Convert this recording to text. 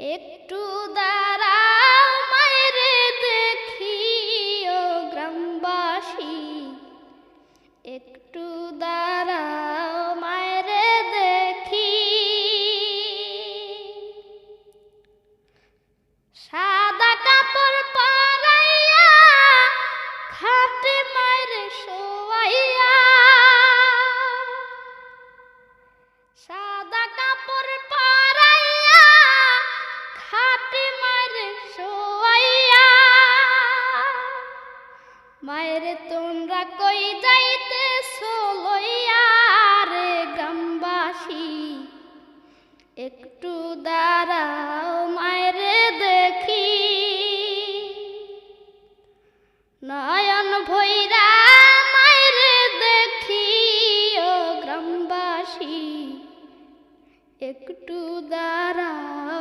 একটু দাঁড়াও মায়েরে দেখি ও গ্রামবাসী। একটু দাঁড়াও মায়েরে দেখি। সাদা কাপড় পরাইয়া খাটে মায়েরে শোয়াইয়া। মায়ের তোমরা কই যাইতে সোলইয়ারে গ্রামবাসী? একটু দাঁড়াও মায়ের দেখি। নয়ন ভৈরা মায়ের দেখি ও গ্রামবাসী। একটু দাঁড়াও